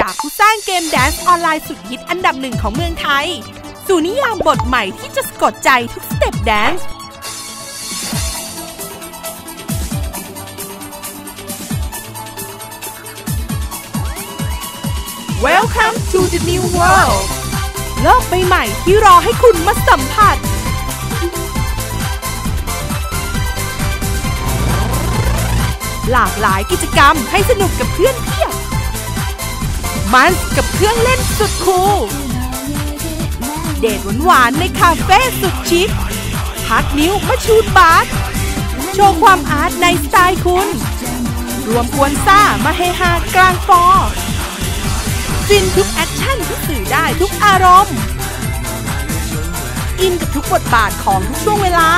จากผู้สร้างเกมแดนซ์ออนไลน์สุดฮิตอันดับหนึ่งของเมืองไทย สู่นิยามบทใหม่ที่จะสะกดใจทุกสเต็ปแดนซ์ Welcome to the new world โลกใบใหม่ที่รอให้คุณมาสัมผัสหลากหลายกิจกรรมให้สนุกกับเพื่อนเพียบ มันกับเครื่องเล่นสุดคูลเดทหวานๆในคาเฟ่สุดชิคพักนิ้วมาชูดบาสโชว์ความอาร์ตในสไตล์คุณ รวมกวนซ่ามาเฮฮากลางฟอร์ฟินทุกแอคชั่นทุกสื่อได้ทุกอารมณ์อินกับทุกบทบาทของทุกช่วงเวลา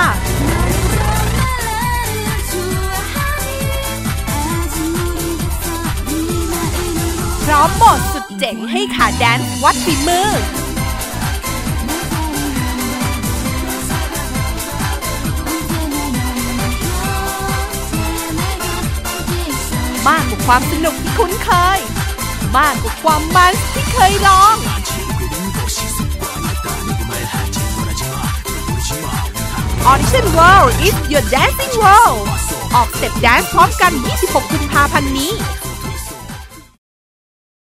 อมโหมดสุดเจ๋งให้ขาแดนซ์วัดฝีมือ มากกว่าความสนุกที่คุ้นเคย มากกว่าความมันที่เคยลอง Audition World is your dancing world ออกสเต็ปแดนซ์พร้อมกัน 26 กุมภาพันธ์นี้